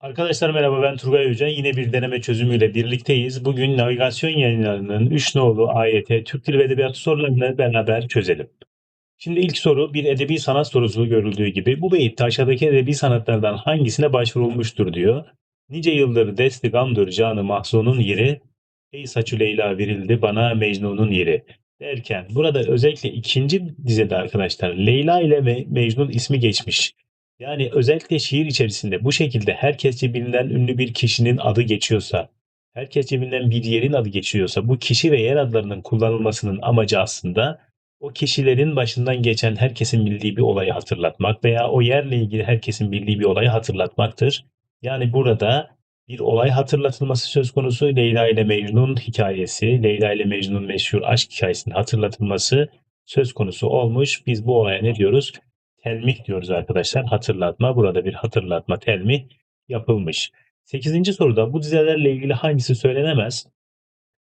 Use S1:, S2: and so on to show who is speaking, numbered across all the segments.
S1: Arkadaşlar merhaba ben Turgay Hoca. Yine bir deneme çözümüyle birlikteyiz. Bugün navigasyon yayınlarının 3 nolu AYT Türk Dili ve Edebiyatı sorularını beraber çözelim. Şimdi ilk soru bir edebi sanat sorusu görüldüğü gibi bu beyitte aşağıdaki edebi sanatlardan hangisine başvurulmuştur diyor. Nice yıldır desti gamdır canı mahzunun yeri, ey saçı Leyla verildi bana Mecnun'un yeri derken burada özellikle ikinci dizede arkadaşlar Leyla ile Mecnun ismi geçmiş. Yani özellikle şiir içerisinde bu şekilde herkesçe bilinen ünlü bir kişinin adı geçiyorsa, herkesçe bilinen bir yerin adı geçiyorsa bu kişi ve yer adlarının kullanılmasının amacı aslında o kişilerin başından geçen herkesin bildiği bir olayı hatırlatmak veya o yerle ilgili herkesin bildiği bir olayı hatırlatmaktır. Yani burada bir olay hatırlatılması söz konusu Leyla ile Mecnun hikayesi, Leyla ile Mecnun meşhur aşk hikayesinin hatırlatılması söz konusu olmuş. Biz bu olaya ne diyoruz? Telmih diyoruz arkadaşlar. Hatırlatma. Burada bir hatırlatma telmih yapılmış. Sekizinci soruda bu dizelerle ilgili hangisi söylenemez?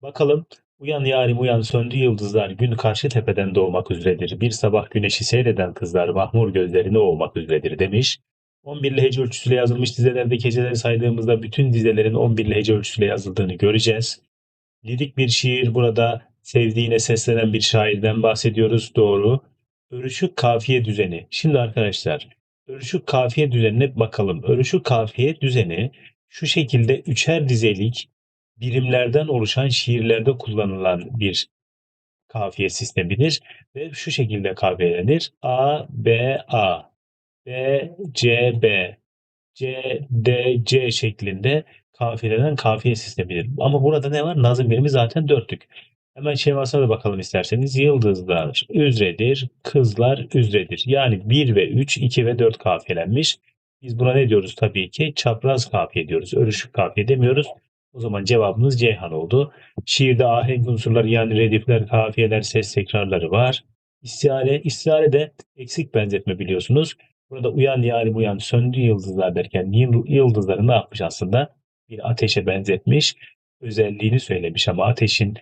S1: Bakalım. Uyan yarim uyan söndü yıldızlar gün karşı tepeden doğmak üzeredir. Bir sabah güneşi seyreden kızlar mahmur gözlerini olmak üzeredir demiş. 11'li hece ölçüsüyle yazılmış dizelerde geceleri saydığımızda bütün dizelerin 11'li hece ölçüsüyle yazıldığını göreceğiz. Lirik bir şiir burada sevdiğine seslenen bir şairden bahsediyoruz. Doğru. Örüşük kafiye düzeni. Şimdi arkadaşlar örüşük kafiye düzenine bakalım. Örüşük kafiye düzeni şu şekilde üçer dizelik birimlerden oluşan şiirlerde kullanılan bir kafiye sistemidir ve şu şekilde kafiyelenir. A, B, A, B, C, B, C, D, C şeklinde kafiyelenen kafiye sistemidir. Ama burada ne var? Nazım birimi zaten dörtlük. Hemen şemasına da bakalım isterseniz. Yıldızlar üzredir, kızlar üzredir. Yani 1 ve 3, 2 ve 4 kafiyelenmiş. Biz buna ne diyoruz tabii ki? Çapraz kafiye diyoruz. Örüşük kafiye demiyoruz. O zaman cevabımız Ceyhan oldu. Şiirde ahenk unsurları yani redifler, kafiyeler, ses tekrarları var. İstihare, istihare de eksik benzetme biliyorsunuz. Burada uyan yarim uyan söndü yıldızlar derken yıldızları ne yapmış aslında? Bir ateşe benzetmiş. Özelliğini söylemiş ama ateşin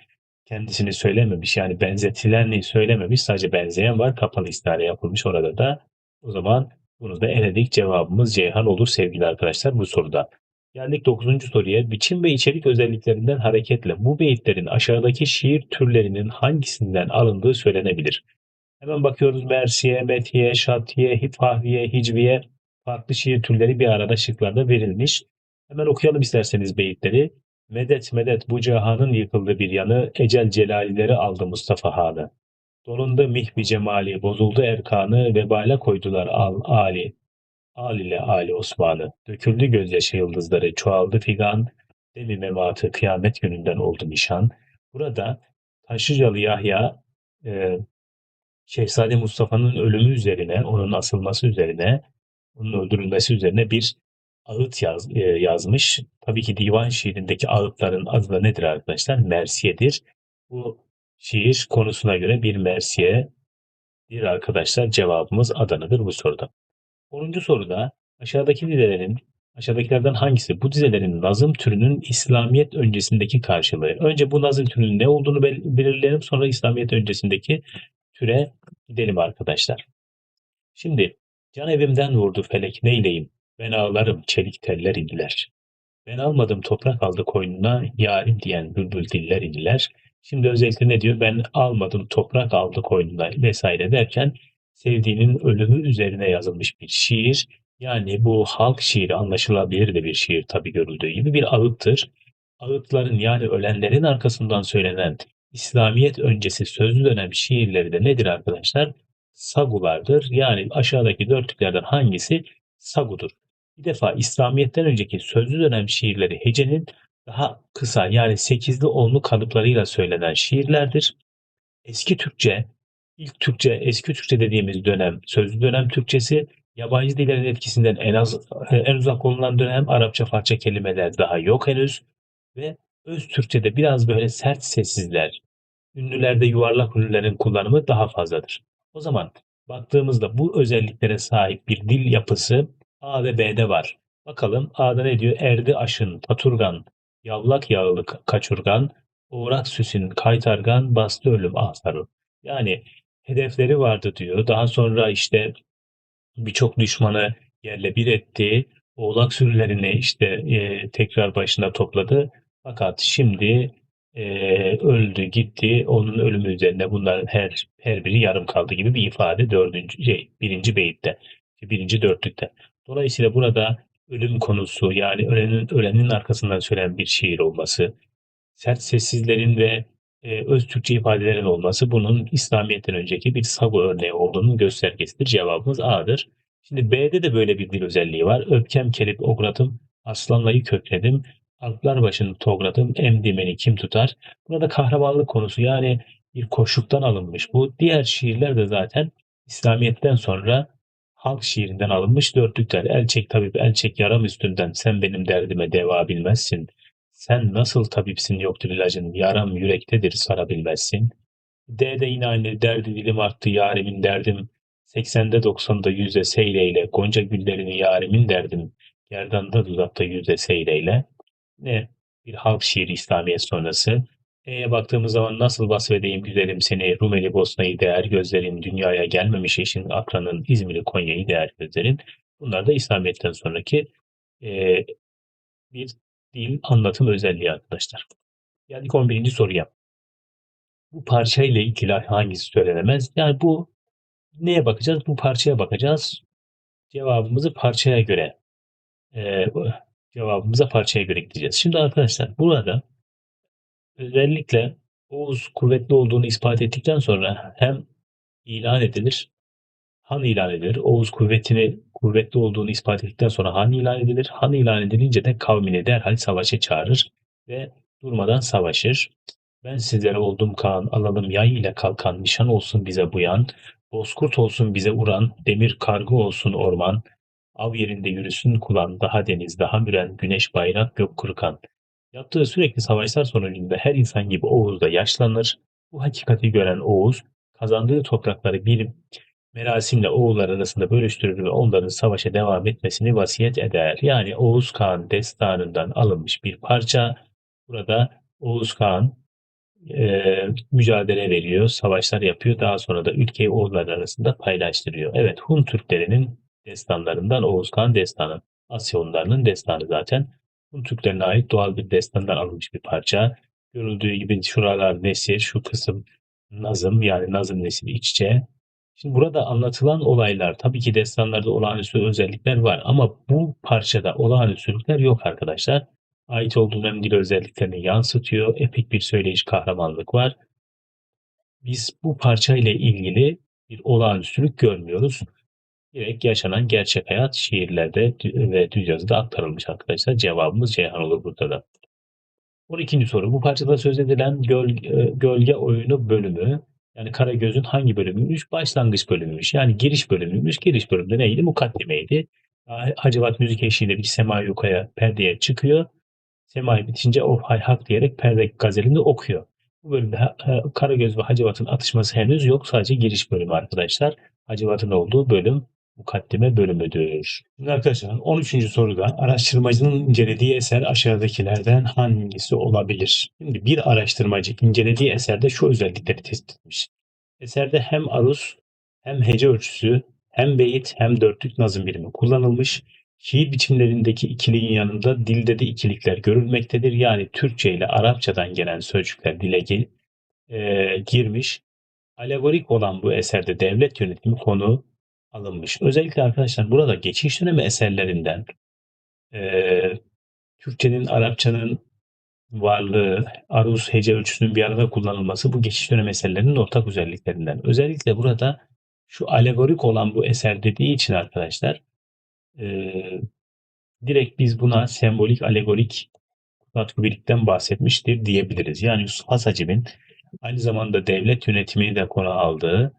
S1: kendisini söylememiş. Yani benzetilenliği söylememiş. Sadece benzeyen var. Kapalı istihare yapılmış orada da. O zaman bunu da eledik. Cevabımız Ceyhan olur sevgili arkadaşlar bu soruda. Geldik 9. soruya. Biçim ve içerik özelliklerinden hareketle bu beyitlerin aşağıdaki şiir türlerinin hangisinden alındığı söylenebilir. Hemen bakıyoruz Mersiye, Metiye, Şatiye, Hifahviye, Hicviye farklı şiir türleri bir arada şıklarda verilmiş. Hemen okuyalım isterseniz beyitleri. Medet medet bu cihanın yıkıldı bir yanı, ecel celalileri aldı Mustafa Han'ı. Dolundu mihbi cemali, bozuldu erkanı, vebale koydular al Ali. Al ile Ali Osman'ı. Döküldü gözyaşı yıldızları, çoğaldı figan, demi mematı kıyamet gününden oldu nişan. Burada Taşıcalı Yahya e, Şehzade Mustafa'nın ölümü üzerine, onun asılması üzerine, onun öldürülmesi üzerine bir ağıt yaz, e, yazmış. Tabii ki divan şiirindeki ağıtların adı da nedir arkadaşlar? Mersiyedir. Bu şiir konusuna göre bir mersiye bir arkadaşlar cevabımız Adana'dır bu soruda. 10. soruda aşağıdaki dizelerin aşağıdakilerden hangisi bu dizelerin nazım türünün İslamiyet öncesindeki karşılığı? Önce bu nazım türünün ne olduğunu belirleyelim sonra İslamiyet öncesindeki türe gidelim arkadaşlar. Şimdi can evimden vurdu felek neyleyim? Ben ağlarım çelik teller indiler. Ben almadım toprak aldı koynuna yarim diyen bülbül diller indiler. Şimdi özellikle ne diyor? Ben almadım toprak aldı koynuna vesaire derken sevdiğinin ölümü üzerine yazılmış bir şiir. Yani bu halk şiiri anlaşılabilir de bir şiir tabi görüldüğü gibi bir ağıttır. Ağıtların yani ölenlerin arkasından söylenen İslamiyet öncesi sözlü dönem şiirleri de nedir arkadaşlar? Sagulardır. Yani aşağıdaki dörtlüklerden hangisi sagudur? Bir defa İslamiyet'ten önceki sözlü dönem şiirleri hecenin daha kısa yani sekizli onlu kalıplarıyla söylenen şiirlerdir. Eski Türkçe, ilk Türkçe, eski Türkçe dediğimiz dönem sözlü dönem Türkçesi, yabancı dillerin etkisinden en az en uzak olunan dönem Arapça farça kelimeler daha yok henüz ve öz Türkçe'de biraz böyle sert sessizler, ünlülerde yuvarlak ünlülerin kullanımı daha fazladır. O zaman baktığımızda bu özelliklere sahip bir dil yapısı A ve B'de var. Bakalım A'da ne diyor? Erdi aşın, paturgan, yavlak yağlı kaçurgan, uğrak süsün, kaytargan, bastı ölüm ahtarı. Yani hedefleri vardı diyor. Daha sonra işte birçok düşmanı yerle bir etti. oğlak sürülerini işte e, tekrar başına topladı. Fakat şimdi e, öldü gitti. Onun ölümü üzerine bunların her her biri yarım kaldı gibi bir ifade dördüncü şey birinci beyitte birinci dörtlükte. Dolayısıyla burada ölüm konusu yani ölenin ölenin arkasından söylenen bir şiir olması, sert sessizlerin ve e, öz Türkçe ifadelerin olması bunun İslamiyet'ten önceki bir sabu örneği olduğunun göstergesidir. Cevabımız A'dır. Şimdi B'de de böyle bir dil özelliği var. Öpkem kelip ogradım, aslanlayı kökledim, alplar başını togradım, emdimeni kim tutar? Burada kahramanlık konusu yani bir koşuktan alınmış. Bu diğer şiirler de zaten İslamiyet'ten sonra halk şiirinden alınmış dörtlükler. Elçek tabip, elçek yaram üstünden, sen benim derdime deva bilmezsin. Sen nasıl tabipsin yoktur ilacın, yaram yürektedir sarabilmezsin. D'de yine aynı derdi dilim arttı yarimin derdim. 80'de 90'da yüzde seyreyle, gonca güllerini yarimin derdim. Gerdanda dudakta yüzde seyreyle. Ne? Bir halk şiiri İslamiyet sonrası. E'ye baktığımız zaman nasıl vasfedeyim güzelim seni, Rumeli Bosna'yı değer gözlerin, dünyaya gelmemiş eşin akranın, İzmir'i Konya'yı değer gözlerin. Bunlar da İslamiyet'ten sonraki e, bir dil anlatım özelliği arkadaşlar. Geldik 11. soruya. Bu parça ile ilgili hangisi söylenemez? Yani bu neye bakacağız? Bu parçaya bakacağız. Cevabımızı parçaya göre e, cevabımıza parçaya göre gideceğiz. Şimdi arkadaşlar burada özellikle Oğuz kuvvetli olduğunu ispat ettikten sonra hem ilan edilir, Han ilan edilir. Oğuz kuvvetini kuvvetli olduğunu ispat ettikten sonra Han ilan edilir. Han ilan edilince de kavmini derhal savaşa çağırır ve durmadan savaşır. Ben sizlere oldum Kaan, alalım yay ile kalkan, nişan olsun bize buyan, bozkurt olsun bize uran, demir kargı olsun orman, av yerinde yürüsün kulan, daha deniz, daha müren, güneş bayrak gök kurukan. Yaptığı sürekli savaşlar sonucunda her insan gibi Oğuz da yaşlanır. Bu hakikati gören Oğuz, kazandığı toprakları bir merasimle oğullar arasında bölüştürür ve onların savaşa devam etmesini vasiyet eder. Yani Oğuz Kağan destanından alınmış bir parça. Burada Oğuz Kağan e, mücadele veriyor, savaşlar yapıyor. Daha sonra da ülkeyi oğullar arasında paylaştırıyor. Evet, Hun Türklerinin destanlarından Oğuz Kağan destanı. Asya Hunlarının destanı zaten. Hun Türklerine ait doğal bir destandan alınmış bir parça. Görüldüğü gibi şuralar nesir, şu kısım nazım yani nazım nesil iç içe. Şimdi burada anlatılan olaylar tabii ki destanlarda olağanüstü özellikler var ama bu parçada olağanüstülükler yok arkadaşlar. Ait olduğu dil özelliklerini yansıtıyor. Epik bir söyleyiş kahramanlık var. Biz bu parçayla ilgili bir olağanüstülük görmüyoruz. Direkt yaşanan gerçek hayat şiirlerde ve düz yazıda aktarılmış arkadaşlar. Cevabımız Ceyhan olur burada da. 12. soru. Bu parçada söz edilen gölge, gölge oyunu bölümü yani Karagöz'ün hangi bölümüymüş? Başlangıç bölümüymüş. Yani giriş bölümüymüş. Giriş bölümde neydi? Mukaddimeydi. Hacivat müzik eşliğinde bir sema yukaya perdeye çıkıyor. Semai bitince o hay hak diyerek perde gazelini okuyor. Bu bölümde Karagöz ve Hacivat'ın atışması henüz yok. Sadece giriş bölümü arkadaşlar. Hacivat'ın olduğu bölüm mukaddime bölümüdür. Şimdi arkadaşlar 13. soruda araştırmacının incelediği eser aşağıdakilerden hangisi olabilir? Şimdi bir araştırmacı incelediği eserde şu özellikleri tespit etmiş. Eserde hem aruz hem hece ölçüsü hem beyit hem dörtlük nazım birimi kullanılmış. Şiir biçimlerindeki ikiliğin yanında dilde de ikilikler görülmektedir. Yani Türkçe ile Arapçadan gelen sözcükler dile e, girmiş. Alegorik olan bu eserde devlet yönetimi konu alınmış. Özellikle arkadaşlar burada geçiş dönemi eserlerinden e, Türkçenin, Arapçanın varlığı, aruz, hece ölçüsünün bir arada kullanılması bu geçiş dönemi eserlerinin ortak özelliklerinden. Özellikle burada şu alegorik olan bu eser dediği için arkadaşlar e, direkt biz buna sembolik, alegorik Kutatku birlikten bahsetmiştir diyebiliriz. Yani Yusuf Hasacib'in aynı zamanda devlet yönetimini de konu aldığı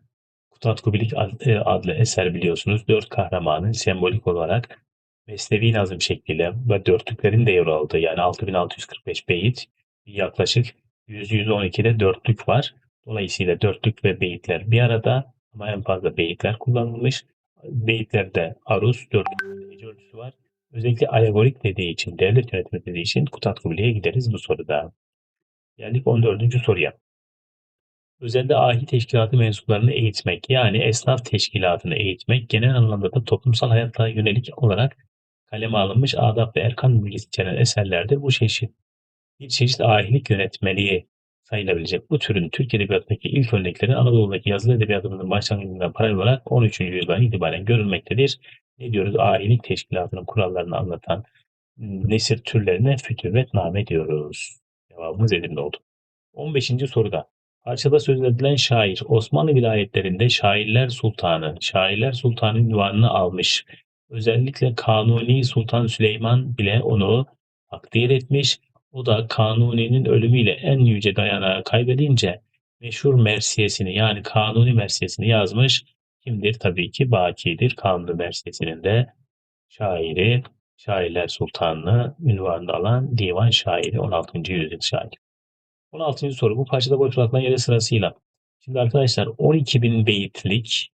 S1: Kutatkubilik e, adlı eser biliyorsunuz dört kahramanın sembolik olarak mesnevi nazım şekliyle ve dörtlüklerin de yer aldığı yani 6645 beyit yaklaşık 100-112'de dörtlük var. Dolayısıyla dörtlük ve beyitler bir arada ama en fazla beyitler kullanılmış. Beyitlerde aruz, dörtlük ölçüsü var. Özellikle alegorik dediği için, devlet yönetimi dediği için Kutatkubili'ye gideriz bu soruda. Geldik 14. soruya. Özelde ahi teşkilatı mensuplarını eğitmek yani esnaf teşkilatını eğitmek genel anlamda da toplumsal hayatla yönelik olarak kaleme alınmış adab ve erkan bilgisi içeren eserlerdir. Bu çeşit bir çeşit ahilik yönetmeliği sayılabilecek bu türün Türk Edebiyatı'ndaki ilk örnekleri Anadolu'daki yazılı edebiyatımızın başlangıcından paralel olarak 13. yüzyıldan itibaren görülmektedir. Ne diyoruz? Ahilik teşkilatının kurallarını anlatan nesir türlerine fütüvvetname diyoruz. Cevabımız Edirne oldu. 15. soruda parçada söz edilen şair Osmanlı vilayetlerinde Şairler Sultanı, Şairler Sultanı ünvanını almış. Özellikle Kanuni Sultan Süleyman bile onu takdir etmiş. O da Kanuni'nin ölümüyle en yüce dayanağı kaybedince meşhur mersiyesini yani Kanuni mersiyesini yazmış. Kimdir? Tabii ki Baki'dir. Kanuni mersiyesinin de şairi, Şairler Sultanı ünvanını alan divan şairi 16. yüzyıl şairi. 16. soru bu parçada boşaltılan yere sırasıyla. Şimdi arkadaşlar 12 bin beyitlik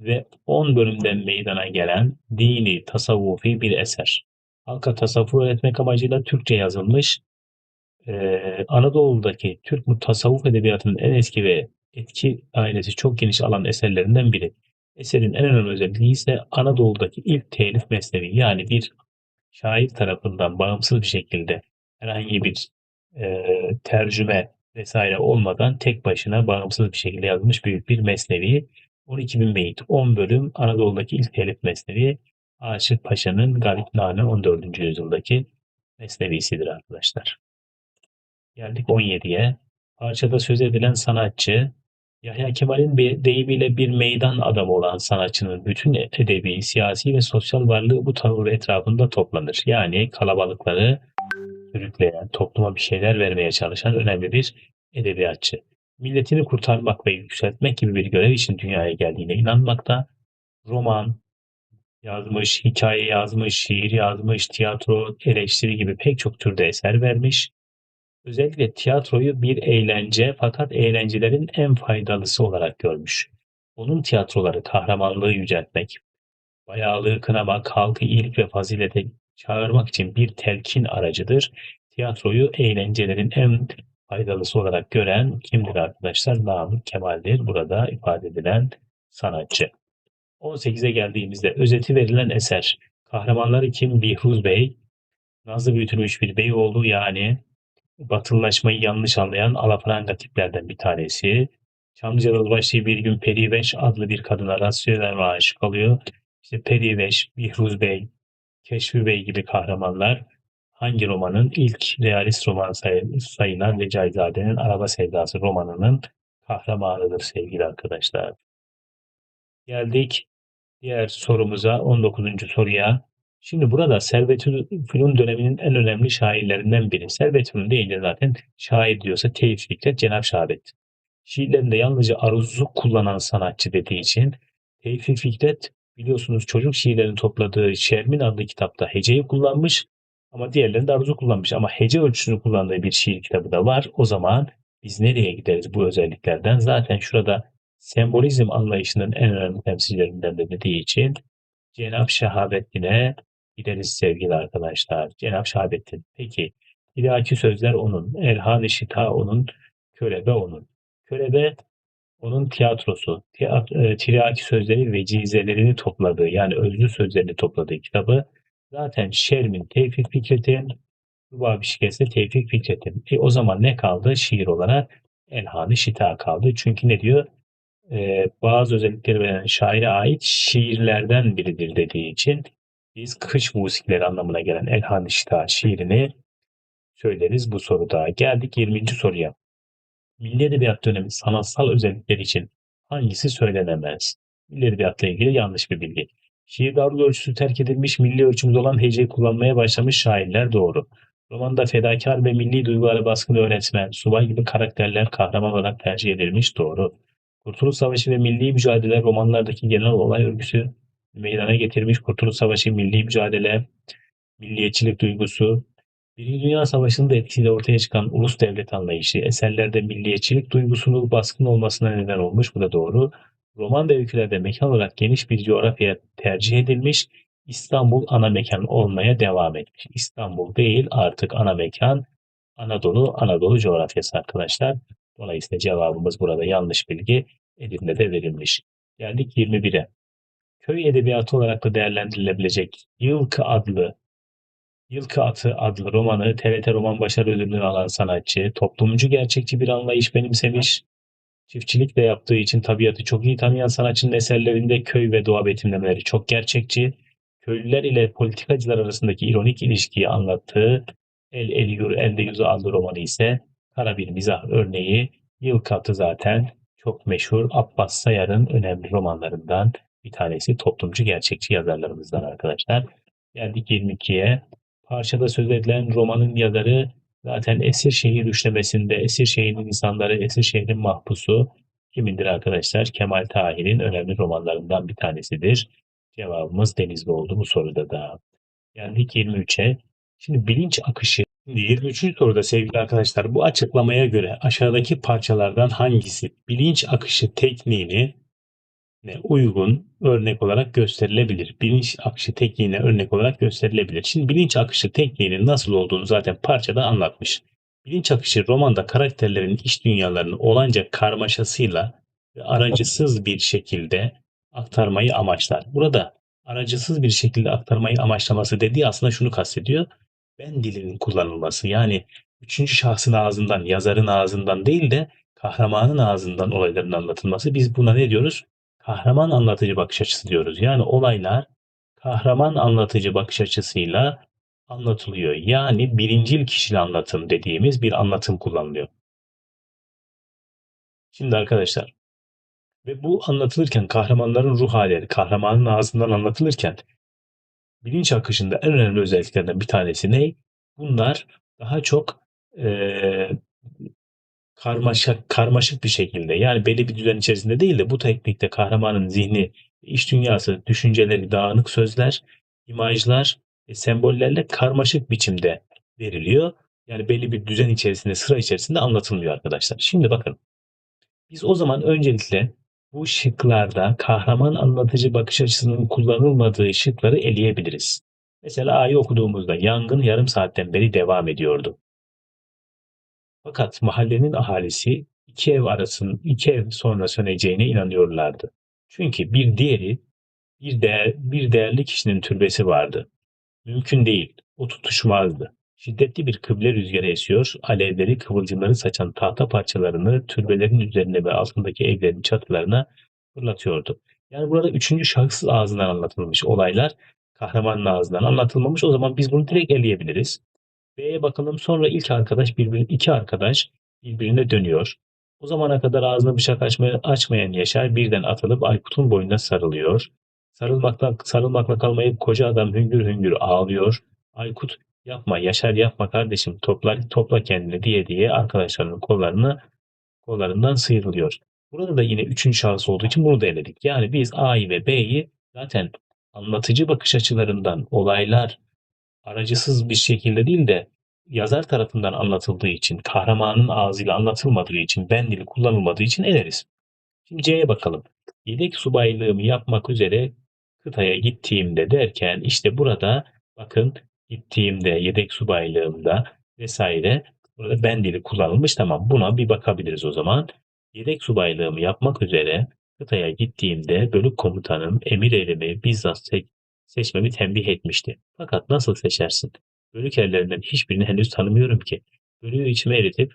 S1: ve 10 bölümden meydana gelen dini, tasavvufi bir eser. Halka tasavvuf öğretmek amacıyla Türkçe yazılmış. Ee, Anadolu'daki Türk tasavvuf edebiyatının en eski ve etki ailesi çok geniş alan eserlerinden biri. Eserin en önemli özelliği ise Anadolu'daki ilk telif mesnevi yani bir şair tarafından bağımsız bir şekilde herhangi bir e, tercüme vesaire olmadan tek başına bağımsız bir şekilde yazılmış büyük bir mesnevi. 12 bin beyit, 10 bölüm Anadolu'daki ilk telif mesnevi Aşık Paşa'nın Galipname 14. yüzyıldaki mesnevisidir arkadaşlar. Geldik 17'ye. Parçada söz edilen sanatçı Yahya Kemal'in deyimiyle bir meydan adamı olan sanatçının bütün edebi, siyasi ve sosyal varlığı bu tavır etrafında toplanır. Yani kalabalıkları sürükleyen, topluma bir şeyler vermeye çalışan önemli bir edebiyatçı. Milletini kurtarmak ve yükseltmek gibi bir görev için dünyaya geldiğine inanmakta. Roman yazmış, hikaye yazmış, şiir yazmış, tiyatro, eleştiri gibi pek çok türde eser vermiş. Özellikle tiyatroyu bir eğlence fakat eğlencelerin en faydalısı olarak görmüş. Onun tiyatroları kahramanlığı yüceltmek, bayağılığı kınamak, halkı iyilik ve fazilete çağırmak için bir telkin aracıdır. Tiyatroyu eğlencelerin en faydalısı olarak gören kimdir arkadaşlar? Namık Kemal'dir. Burada ifade edilen sanatçı. 18'e geldiğimizde özeti verilen eser. Kahramanları kim? Bihruz Bey. Nazlı büyütülmüş bir bey oldu yani batılılaşmayı yanlış anlayan alafranga tiplerden bir tanesi. Çamlıca'da başlayıp bir gün Periveş adlı bir kadına rastlıyor ve aşık oluyor. İşte Periveş, Bihruz Bey, Keşfi Bey gibi kahramanlar hangi romanın ilk realist roman sayılan Recaizade'nin Araba Sevdası romanının kahramanıdır sevgili arkadaşlar. Geldik diğer sorumuza 19. soruya. Şimdi burada Servet-ül döneminin en önemli şairlerinden biri. Servet-ül deyince zaten şair diyorsa Tevfik Fikret Cenab Şahabet. Şiirlerinde yalnızca aruzu kullanan sanatçı dediği için Tevfik Fikret biliyorsunuz çocuk şiirlerini topladığı Şermin adlı kitapta heceyi kullanmış ama diğerlerinde aruzu kullanmış. Ama hece ölçüsünü kullandığı bir şiir kitabı da var. O zaman biz nereye gideriz bu özelliklerden? Zaten şurada sembolizm anlayışının en önemli temsilcilerinden de dediği için Cenab Şahabettin'e gideriz sevgili arkadaşlar. Cenab Şahabettin. Peki ilaki sözler onun. Elhan-ı Şita onun. Körebe onun. Körebe onun tiyatrosu. Tiyatro, e, tiryaki sözleri ve cizelerini topladığı yani özlü sözlerini topladığı kitabı zaten Şermin Tevfik Fikret'in Rubabi Şikesi Tevfik Fikret'in. E, o zaman ne kaldı? Şiir olarak Elhan-ı Şita kaldı. Çünkü ne diyor? Ee, bazı özellikleri veren şaire ait şiirlerden biridir dediği için biz kış musikleri anlamına gelen Elhan İşta şiirini söyleriz bu soruda. Geldik 20. soruya. Milli Edebiyat dönemi sanatsal özellikleri için hangisi söylenemez? Milli Edebiyatla ilgili yanlış bir bilgi. Şiirde aruz ölçüsü terk edilmiş, milli ölçümüz olan heceyi kullanmaya başlamış şairler doğru. Romanda fedakar ve milli duyguları baskın öğretmen, subay gibi karakterler kahraman olarak tercih edilmiş doğru. Kurtuluş Savaşı ve milli mücadele romanlardaki genel olay örgüsü meydana getirmiş Kurtuluş Savaşı, milli mücadele, milliyetçilik duygusu, Birinci Dünya Savaşı'nın da etkisiyle ortaya çıkan ulus devlet anlayışı eserlerde milliyetçilik duygusunun baskın olmasına neden olmuş. Bu da doğru. Roman ve öykülerde mekan olarak geniş bir coğrafyaya tercih edilmiş. İstanbul ana mekan olmaya devam etmiş. İstanbul değil artık ana mekan Anadolu, Anadolu coğrafyası arkadaşlar. Dolayısıyla cevabımız burada yanlış bilgi Edirne'de verilmiş. Geldik 21'e. köy edebiyatı olarak da değerlendirilebilecek Yılkı adlı Yılkı Atı adlı romanı TRT Roman Başarı Ödülünü alan sanatçı, toplumcu gerçekçi bir anlayış benimsemiş, çiftçilik de yaptığı için tabiatı çok iyi tanıyan sanatçının eserlerinde köy ve doğa betimlemeleri çok gerçekçi, köylüler ile politikacılar arasındaki ironik ilişkiyi anlattığı El El Yur Elde Yüzü adlı romanı ise kara bir mizah örneği. Yılkı Atı zaten çok meşhur Abbas Sayar'ın önemli romanlarından bir tanesi toplumcu gerçekçi yazarlarımızdan arkadaşlar. Geldik 22'ye. Parçada söz edilen romanın yazarı zaten Esir Şehir üçlemesinde Esir Şehir'in insanları, Esir Şehir'in mahpusu kimindir arkadaşlar? Kemal Tahir'in önemli romanlarından bir tanesidir. Cevabımız Denizli oldu bu soruda da. Geldik 23'e. Şimdi bilinç akışı. Şimdi 23. soruda sevgili arkadaşlar bu açıklamaya göre aşağıdaki parçalardan hangisi bilinç akışı tekniğini ne uygun örnek olarak gösterilebilir. Bilinç akışı tekniğine örnek olarak gösterilebilir. Şimdi bilinç akışı tekniğinin nasıl olduğunu zaten parçada anlatmış. Bilinç akışı romanda karakterlerin iş dünyalarını olanca karmaşasıyla ve aracısız bir şekilde aktarmayı amaçlar. Burada aracısız bir şekilde aktarmayı amaçlaması dediği aslında şunu kastediyor. Ben dilinin kullanılması yani üçüncü şahsın ağzından, yazarın ağzından değil de kahramanın ağzından olayların anlatılması. Biz buna ne diyoruz? Kahraman anlatıcı bakış açısı diyoruz. Yani olaylar kahraman anlatıcı bakış açısıyla anlatılıyor. Yani birincil kişili anlatım dediğimiz bir anlatım kullanılıyor. Şimdi arkadaşlar ve bu anlatılırken kahramanların ruh halleri kahramanın ağzından anlatılırken bilinç akışında en önemli özelliklerinden bir tanesi ne? Bunlar daha çok e, karmaşık, karmaşık bir şekilde yani belli bir düzen içerisinde değil de bu teknikte kahramanın zihni, iş dünyası, düşünceleri, dağınık sözler, imajlar, e, sembollerle karmaşık biçimde veriliyor. Yani belli bir düzen içerisinde, sıra içerisinde anlatılmıyor arkadaşlar. Şimdi bakın. Biz o zaman öncelikle bu şıklarda kahraman anlatıcı bakış açısının kullanılmadığı şıkları eleyebiliriz. Mesela A'yı okuduğumuzda yangın yarım saatten beri devam ediyordu. Fakat mahallenin ahalisi iki ev arasının iki ev sonra söneceğine inanıyorlardı. Çünkü bir diğeri bir, değer, bir değerli kişinin türbesi vardı. Mümkün değil, o tutuşmazdı. Şiddetli bir kıble rüzgarı esiyor, alevleri kıvılcımları saçan tahta parçalarını türbelerin üzerine ve altındaki evlerin çatılarına fırlatıyordu. Yani burada üçüncü şahıs ağzından anlatılmış olaylar kahramanın ağzından anlatılmamış. O zaman biz bunu direkt eleyebiliriz. B'ye bakalım. Sonra ilk arkadaş birbirine, iki arkadaş birbirine dönüyor. O zamana kadar ağzını bıçak açmaya, açmayan Yaşar birden atılıp Aykut'un boynuna sarılıyor. Sarılmakla, sarılmakla kalmayıp koca adam hüngür hüngür ağlıyor. Aykut yapma Yaşar yapma kardeşim topla, topla kendini diye diye arkadaşlarının kollarını kollarından sıyrılıyor. Burada da yine üçüncü şahıs olduğu için bunu da eledik. Yani biz A'yı ve B'yi zaten anlatıcı bakış açılarından olaylar aracısız bir şekilde değil de yazar tarafından anlatıldığı için, kahramanın ağzıyla anlatılmadığı için, ben dili kullanılmadığı için eleriz. Şimdi C'ye bakalım. Yedek subaylığımı yapmak üzere kıtaya gittiğimde derken işte burada bakın gittiğimde, yedek subaylığımda vesaire burada ben dili kullanılmış. Tamam buna bir bakabiliriz o zaman. Yedek subaylığımı yapmak üzere kıtaya gittiğimde bölük komutanım emir elimi bizzat seçmemi tembih etmişti. Fakat nasıl seçersin? Bölük erlerinden hiçbirini henüz tanımıyorum ki. Bölüğü içime eritip,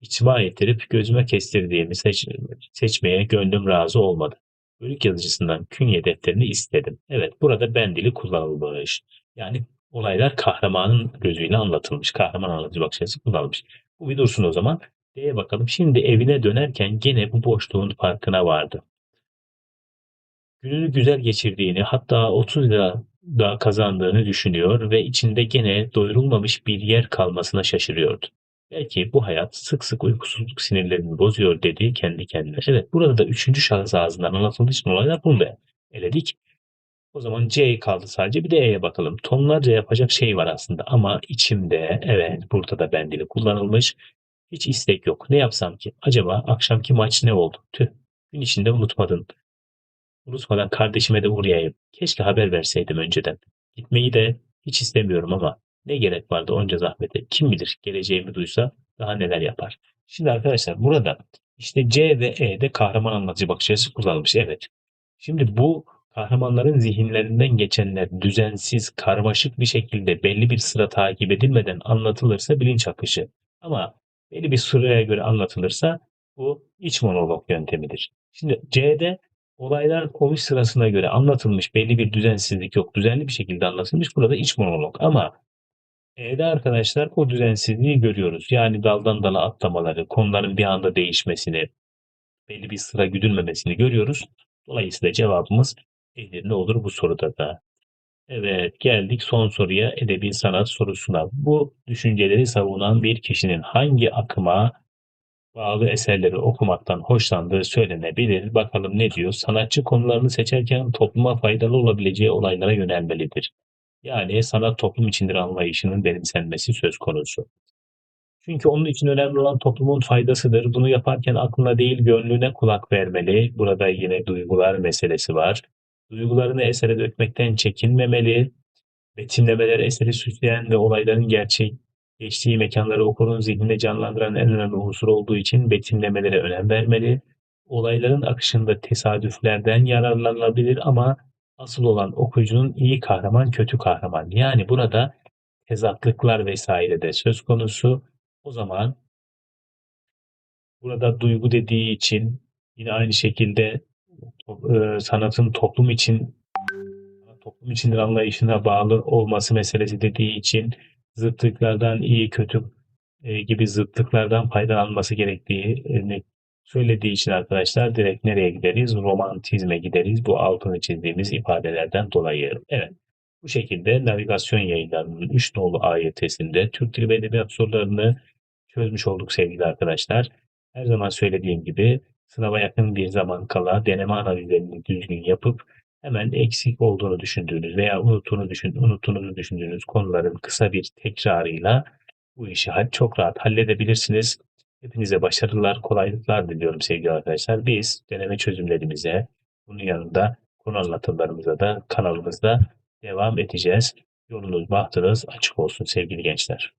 S1: içma ettirip gözüme kestirdiğimi seç, seçmeye gönlüm razı olmadı. Bölük yazıcısından künye defterini istedim. Evet burada ben dili kullanılmış. Yani olaylar kahramanın gözüyle anlatılmış. Kahraman anlatıcı bakış açısı kullanılmış. Bu bir dursun o zaman. D'ye bakalım. Şimdi evine dönerken gene bu boşluğun farkına vardı. Gününü güzel geçirdiğini hatta 30 lira da kazandığını düşünüyor ve içinde gene doyurulmamış bir yer kalmasına şaşırıyordu. Belki bu hayat sık sık uykusuzluk sinirlerini bozuyor dedi kendi kendine. Evet burada da üçüncü şahıs ağzından anlatıldığı için olaylar bunu da eledik. O zaman C kaldı sadece bir de E'ye bakalım. Tonlarca yapacak şey var aslında ama içimde evet burada da ben dili kullanılmış. Hiç istek yok. Ne yapsam ki? Acaba akşamki maç ne oldu? Tüh. Gün içinde unutmadın. Unutmadan kardeşime de uğrayayım. Keşke haber verseydim önceden. Gitmeyi de hiç istemiyorum ama ne gerek vardı onca zahmete. Kim bilir geleceğimi duysa daha neler yapar. Şimdi arkadaşlar burada işte C ve E'de kahraman anlatıcı bakış açısı kullanılmış. Evet. Şimdi bu kahramanların zihinlerinden geçenler düzensiz, karmaşık bir şekilde belli bir sıra takip edilmeden anlatılırsa bilinç akışı. Ama belli bir sıraya göre anlatılırsa bu iç monolog yöntemidir. Şimdi C'de olaylar oluş sırasına göre anlatılmış belli bir düzensizlik yok. Düzenli bir şekilde anlatılmış. Burada iç monolog. Ama E'de arkadaşlar o düzensizliği görüyoruz. Yani daldan dala atlamaları, konuların bir anda değişmesini, belli bir sıra güdülmemesini görüyoruz. Dolayısıyla cevabımız Edirne olur bu soruda da. Evet geldik son soruya edebi sanat sorusuna. Bu düşünceleri savunan bir kişinin hangi akıma bağlı eserleri okumaktan hoşlandığı söylenebilir. Bakalım ne diyor? Sanatçı konularını seçerken topluma faydalı olabileceği olaylara yönelmelidir. Yani sanat toplum içindir anlayışının benimsenmesi söz konusu. Çünkü onun için önemli olan toplumun faydasıdır. Bunu yaparken aklına değil gönlüne kulak vermeli. Burada yine duygular meselesi var. Duygularını esere dökmekten çekinmemeli. Betimlemeler eseri süsleyen ve olayların gerçek geçtiği mekanları okurun zihninde canlandıran en önemli unsur olduğu için betimlemelere önem vermeli. Olayların akışında tesadüflerden yararlanılabilir ama asıl olan okuyucunun iyi kahraman, kötü kahraman. Yani burada tezatlıklar vesaire de söz konusu. O zaman burada duygu dediği için yine aynı şekilde e, sanatın toplum için toplum içindir anlayışına bağlı olması meselesi dediği için zıtlıklardan iyi kötü e, gibi zıtlıklardan faydalanması gerektiği söylediği için arkadaşlar direkt nereye gideriz? Romantizme gideriz. Bu altını çizdiğimiz ifadelerden dolayı. Evet. Bu şekilde navigasyon yayınlarının 3 nolu AYT'sinde Türk Dili ve Edebiyat sorularını çözmüş olduk sevgili arkadaşlar. Her zaman söylediğim gibi sınava yakın bir zaman kala deneme analizlerini düzgün yapıp hemen eksik olduğunu düşündüğünüz veya unuttuğunu düşün, unuttuğunuzu düşündüğünüz konuların kısa bir tekrarıyla bu işi çok rahat halledebilirsiniz. Hepinize başarılar, kolaylıklar diliyorum sevgili arkadaşlar. Biz deneme çözümlerimize, bunun yanında konu anlatımlarımıza da kanalımızda devam edeceğiz. Yolunuz, bahtınız açık olsun sevgili gençler.